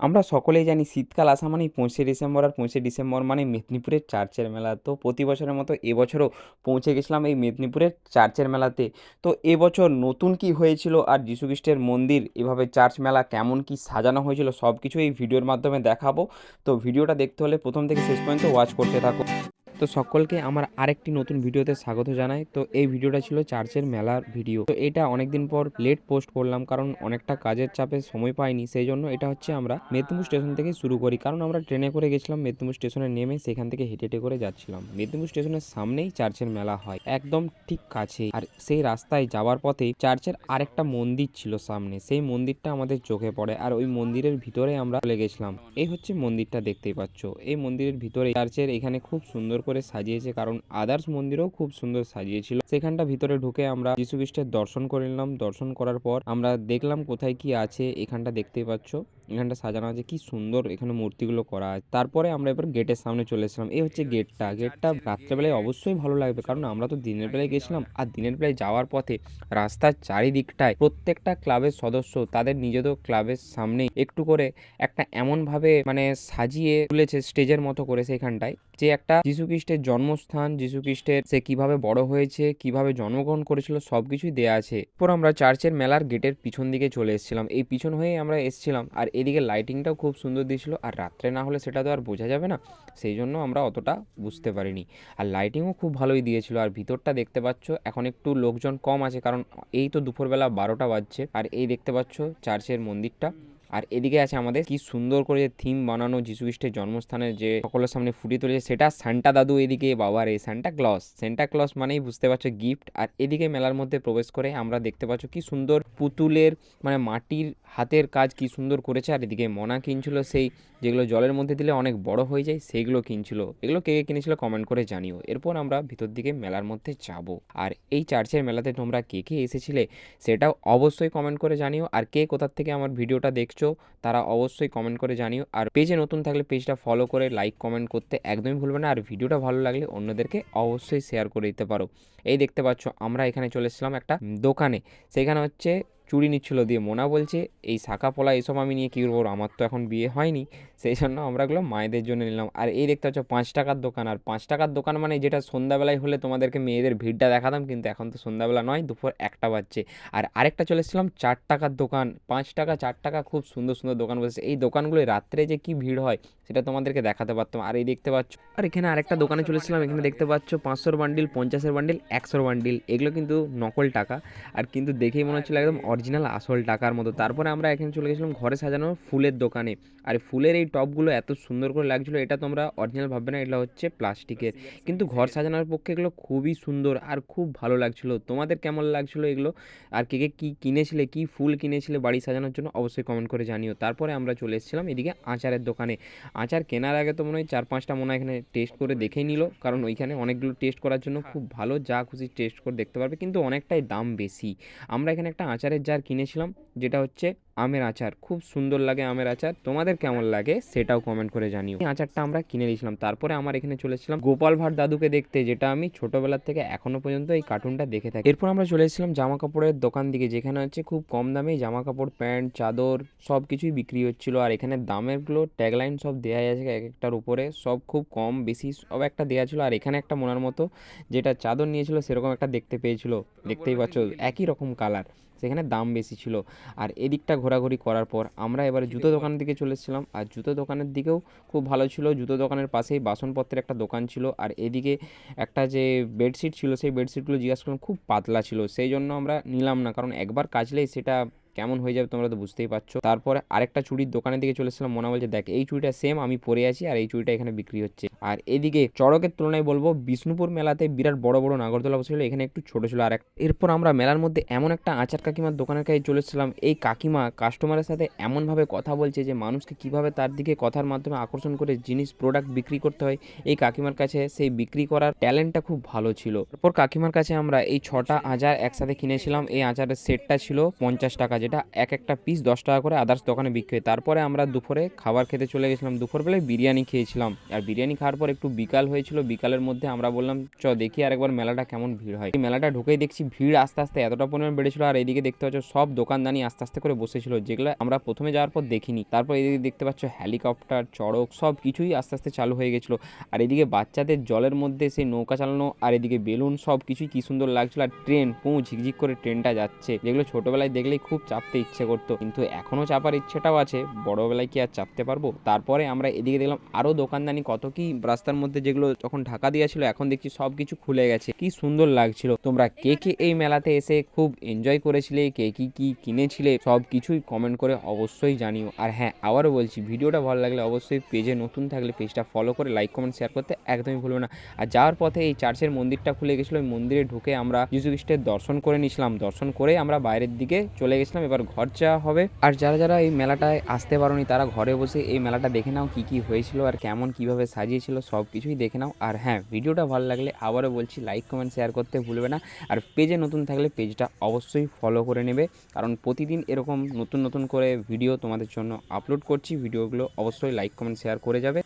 আমরা সকলেই জানি শীতকাল আসা মানেই পঁচিশে ডিসেম্বর আর পঁচিশে ডিসেম্বর মানে মেদিনীপুরের চার্চের মেলা তো প্রতি বছরের মতো এবছরও পৌঁছে গেছিলাম এই মেদিনীপুরের চার্চের মেলাতে। তো এবছর নতুন কি হয়েছিল আর যীশুখ্রিস্টের মন্দির, এভাবে চার্চ মেলা কেমন কি সাজানো হয়েছিল সব কিছু এই ভিডিওর মাধ্যমে দেখাবো। তো ভিডিওটা দেখতে হলে প্রথম থেকে শেষ পর্যন্ত ওয়াচ করতে থাকো। তো সকলকে আমার আরেকটি নতুন ভিডিওতে স্বাগত জানাই। তো এই ভিডিওটা ছিল চার্চের মেলার ভিডিও। তো এটা অনেকদিন পর লেট পোস্ট করলাম কারণ অনেকটা কাজের চাপে সময় পাইনি। সেই জন্য এটা হচ্ছে আমরা মেদিনীপুর স্টেশন থেকে শুরু করি। কারণ আমরা ট্রেনে করে গেছিলাম, মেদিনীপুর স্টেশনে নেমে সেখান থেকে হেঁটে হেঁটে করে যাচ্ছিলাম। মেদিনীপুর স্টেশনের সামনেই চার্চের মেলা হয়, একদম ঠিক কাছে আর সেই রাস্তায় যাওয়ার পথেই চার্চের আরেকটা মন্দির ছিল সামনে। সেই মন্দিরটা আমাদের চোখে পড়ে আর ওই মন্দিরের ভিতরে আমরা চলে গেছিলাম। এই হচ্ছে মন্দিরটা দেখতেই পাচ্ছ। এই মন্দিরের ভিতরে চার্চের এখানে খুব সুন্দর করে সাজিয়েছে, কারণ আদার্স মন্দিরও খুব সুন্দর সাজিয়েছিল। সেখানটা ভিতরে ঢুকে আমরা যীশু খ্রিস্টের দর্শন করে নিলাম। দর্শন করার পর আমরা দেখলাম কোথায় কি আছে, এখানটা দেখতেই পাচ্ছ। এখানটা সাজানো আছে, কি সুন্দর এখানে মূর্তিগুলো করা আছে। তারপরে আমরা এবার গেটের সামনে চলে এসেছিলাম। এই হচ্ছে গেটটা। গেটটা রাত্রেবেলায় অবশ্যই ভালো লাগবে, কারণ আমরা তো দিনের বেলায় গেছিলাম আর দিনের বেলায় যাওয়ার পথে রাস্তার চারিদিকটায় প্রত্যেকটা ক্লাবের সদস্য তাদের নিজেদের ক্লাবের সামনে একটু করে একটা এমনভাবে মানে সাজিয়ে তুলেছে স্টেজের মতো করে সেখানটায়। যে একটা যীশুখ্রিস্টের জন্মস্থান, যীশুখ্রিস্টের সে কীভাবে বড় হয়েছে, কীভাবে জন্মগ্রহণ করেছিল সব কিছুই দেয়া আছে। এরপর আমরা চার্চের মেলার গেটের পিছন দিকে চলে এসেছিলাম। এই পিছন হয়ে আমরা এসেছিলাম। আর এদিকে লাইটিংটাও খুব সুন্দর দিয়েছিল। আর রাত্রে না হলে সেটা তো আর বোঝা যাবে না। সেই জন্য আমরা অতটা বুঝতে পারিনি। আর লাইটিংও খুব ভালোই দিয়েছিল। আর ভিতরটা দেখতে পাচ্ছ, এখন একটু লোকজন কম আছে। কারণ এই তো দুপুরবেলা বারোটা বাজছে। আর এই দেখতে পাচ্ছ, চার্চের মন্দিরটা আর এদিকে আছে আমাদের কি সুন্দর করে যে থিম বানানো যীশুখ্রিস্টের জন্মস্থানের যে সকলের সামনে ফুটিয়ে তুলেছে, সেটা সান্টা দাদু এদিকে, বাবার এই সান্টা ক্লস। সান্টা ক্লস মানেই বুঝতে পারছ গিফট আর এদিকে মেলার মধ্যে প্রবেশ করে আমরা দেখতে পাচ্ছ কি সুন্দর পুতুলের মানে মাটির হাতের কাজ কি সুন্দর করেছে। আর এদিকে মনা কিনছিল সেই, যেগুলো জলের মধ্যে দিলে অনেক বড় হয়ে যায়, সেইগুলো কিনছিল। এগুলো কে কে কিনেছিল কমেন্ট করে জানিও। এরপর আমরা ভিতর দিকে মেলার মধ্যে যাব। আর এই চার্চের মেলাতে তোমরা কে কে এসেছিলে, সেটাও অবশ্যই কমেন্ট করে জানিও। আর কে কোথার থেকে আমার ভিডিওটা দেখছ তারা অবশ্যই কমেন্ট করে জানিও। আর পেজে নতুন থাকলে পেজটা ফলো করে লাইক কমেন্ট করতে একদমই ভুলবে না। আর ভিডিওটা ভালো লাগলে অন্যদেরকে অবশ্যই শেয়ার করে দিতে পারো। এই দেখতে পাচ্ছ, আমরা এখানে চলে এসেছিলাম একটা দোকানে। সেখানে হচ্ছে চুড়ি নিচ্ছিল দিয়ে মোনা বলছে, এই শাখা পলা এসব আমি নিয়ে কী করব? আমার তো এখন বিয়ে হয়নি। সেই জন্য আমরা এগুলো মায়েদের জন্য নিলাম। আর এই দেখতে পাচ্ছ, পাঁচ টাকার দোকান। আর পাঁচ টাকার দোকান মানে যেটা সন্ধ্যাবেলায় হলে তোমাদেরকে মেয়েদের ভিড়টা দেখাতাম, কিন্তু এখন তো সন্ধ্যাবেলা নয়, দুপুর একটা বাজছে। আর আরেকটা চলে এসেছিলাম, চার টাকার দোকান। পাঁচ টাকা, চার টাকা, খুব সুন্দর সুন্দর দোকান বসেছে। এই দোকানগুলোয় রাত্রে যে কি ভিড় হয়, সেটা তোমাদেরকে দেখাতে পারতাম। আর এই দেখতে পাচ্ছ, আর এখানে আরেকটা দোকানে চলে চলেছিলাম এখানে দেখতে পাচ্ছ, পাঁচশোর বান্ডিল পঞ্চাশের বান্ডিল একশোর বান্ডিল এগুলো কিন্তু নকল টাকা। আর কিন্তু দেখেই মনে হচ্ছিল একদম অরিজিনাল আসল টাকার মতো। তারপরে আমরা এখানে চলে গেছিলাম ঘরে সাজানো ফুলের দোকানে। আর ফুলের এই টপগুলো এত সুন্দর করে লাগছিল এটা তোমরা অরিজিনাল ভাববে না এটা হচ্ছে প্লাস্টিকের। কিন্তু ঘর সাজানোর পক্ষে এগুলো খুবই সুন্দর আর খুব ভালো লাগছিল। তোমাদের কেমন লাগছিল এগুলো? আর কে কে কী কিনেছিলে কী ফুল কিনেছিলে বাড়ি সাজানোর জন্য অবশ্যই কমেন্ট করে জানিও। তারপরে আমরা চলে এসেছিলাম এদিকে আচারের দোকানে। আচার কেনার আগে তো মনে হয় চার পাঁচটা মনে হয় এখানে টেস্ট করে দেখেই নিল কারণ ওইখানে অনেকগুলো টেস্ট করার জন্য খুব ভালো যা খুশি টেস্ট করে দেখতে পারবে কিন্তু অনেকটাই দাম বেশি। আমরা এখানে একটা আচারের জার কিনেছিলাম, যেটা হচ্ছে আমের আচার। খুব সুন্দর লাগে আমের আচার। তোমাদের কেমন লাগে সেটাও কমেন্ট করে জানিও। আচারটা আমরা কিনে নিয়েছিলাম। তারপরে আমার এখানে চলেছিলাম গোপাল ভাঁড় দাদুকে দেখতে, যেটা আমি ছোটোবেলার থেকে এখনও পর্যন্ত এই কার্টুনটা দেখে থাকি। এরপর আমরা চলে এসেছিলাম জামা কাপড়ের দোকান দিকে, যেখানে হচ্ছে খুব কম দামে জামা কাপড় প্যান্ট, চাদর সব কিছুই বিক্রি হচ্ছিল। আর এখানে দামেরগুলো ট্যাগলাইন সব দেওয়া আছে এক একটার উপরে। সব খুব কম, বেশি সব একটা দেওয়া ছিল। আর এখানে একটা মনের মতো যেটা চাদর নিয়েছিল, সেরকম একটা দেখতে পেয়েছিল। দেখতেই পাচ্ছ, একই রকম কালার সেখানে দাম বেশি ছিল। আর এদিকটা ঘোরাঘুরি করার পর আমরা এবারে জুতো দোকানের দিকে চলে এসেছিলাম। আর জুতো দোকানের দিকেও খুব ভালো ছিল। জুতো দোকানের পাশেই বাসনপত্রের একটা দোকান ছিল। আর এদিকে একটা যে বেডশিট ছিল সেই বেডশিটগুলো জিজ্ঞাসা করলাম খুব পাতলা ছিল। সেই জন্য আমরা নিলাম না। কারণ একবার কাচলেই সেটা কেমন হয়ে যাবে তোমরা তো বুঝতেই পারছ। তারপরে আরেকটা চুড়ির দোকানের দিকে চলে এসেছিলাম, মনে বলছে দেখ, এই চুড়িটা সেম আমি পরে আছি আর এই চুড়িটা এখানে বিক্রি হচ্ছে। আর এদিকে চড়কের তুলনায় বলব, বিষ্ণুপুর মেলাতে বিরাট বড় বড় নাগরদোলা বসেছিল, এখানে একটু ছোট ছিল। আর এরপর আমরা মেলার মধ্যে এমন একটা আচার কাকিমার দোকানের কাছে চলে এসেছিলাম। এই কাকিমা কাস্টমারের সাথে এমনভাবে কথা বলছে যে মানুষকে কীভাবে তার দিকে কথার মাধ্যমে আকর্ষণ করে জিনিস প্রোডাক্ট বিক্রি করতে হয়। এই কাকিমার কাছে সেই বিক্রি করার ট্যালেন্টটা খুব ভালো ছিল। তারপর কাকিমার কাছে আমরা এই ছটা আচার একসাথে কিনেছিলাম। এই আচারের সেটটা ছিল পঞ্চাশ টাকা যেটা এক একটা পিস দশ টাকা করে আদার্স দোকানে বিক্রি হয়। তারপরে আমরা দুপুরে খাবার খেতে চলে গেছিলাম। দুপুরবেলায় বিরিয়ানি খেয়েছিলাম। আর বিরিয়ানি খাওয়ার পর একটু বিকাল হয়েছিল। বিকালের মধ্যে আমরা বললাম, চ, দেখি আরেকবার মেলাটা কেমন ভিড় হয়। মেলাটা ঢুকেই দেখছি ভিড় আস্তে আস্তে এতটা পরিমাণ বেড়েছিল। আর এইদিকে দেখতে পাচ্ছ, সব দোকানদানি আস্তে আস্তে করে বসেছিল। যেগুলো আমরা প্রথমে যাওয়ার পর দেখিনি। তারপর এদিকে দেখতে পাচ্ছ হেলিকপ্টার চড়ক, সব কিছুই আস্তে আস্তে চালু হয়ে গেছিল। আর এদিকে বাচ্চাদের জলের মধ্যে সেই নৌকা চালানো, আর এদিকে বেলুন, সব কিছুই কি সুন্দর লাগছিল। আর ট্রেন, পু, ঝিকঝিক করে ট্রেনটা যাচ্ছে। যেগুলো ছোটোবেলায় দেখলেই খুব চাপতে ইচ্ছে করতো। কিন্তু এখনও চাপার ইচ্ছেটাও আছে। বড়োবেলায় কি আর চাপতে পারব? তারপরে আমরা এদিকে দেখলাম আরও দোকানদানি, কত কি রাস্তার মধ্যে যেগুলো যখন ঢাকা দেওয়া ছিল এখন দেখছি সব কিছু খুলে গেছে। কি সুন্দর লাগছিল। তোমরা কে কে এই মেলাতে এসে খুব এনজয় করেছিলে, কে কি কি কিনেছিলে, সব কিছুই কমেন্ট করে অবশ্যই জানিও। আর হ্যাঁ আবারও বলছি, ভিডিওটা ভালো লাগলে অবশ্যই পেজে নতুন থাকলে পেজটা ফলো করে লাইক কমেন্ট শেয়ার করতে একদমই ভুলবে না। আর যাওয়ার পথে এই চার্চের মন্দিরটা খুলে গেছিল। ওই মন্দিরে ঢুকে আমরা যিশু খ্রিস্টের দর্শন করে নিয়েছিলাম। দর্শন করে আমরা বাইরের দিকে চলে গেছিলাম এবার ঘর যাওয়া হবে। আর যারা যারা এই মেলাটায় আসতে পারোনি, তারা ঘরে বসে এই মেলাটা দেখে নাও কি কি হয়েছিল আর কেমন কীভাবে সাজিয়েছিল, সব কিছুই দেখে নাও। আর হ্যাঁ ভিডিওটা ভালো লাগলে আবারও বলছি লাইক কমেন্ট শেয়ার করতে ভুলবে না। আর পেজে নতুন থাকলে পেজটা অবশ্যই ফলো করে নেবে। কারণ প্রতিদিন এরকম নতুন নতুন করে ভিডিও তোমাদের জন্য আপলোড করছি। ভিডিওগুলো অবশ্যই লাইক কমেন্ট শেয়ার করে যাবে।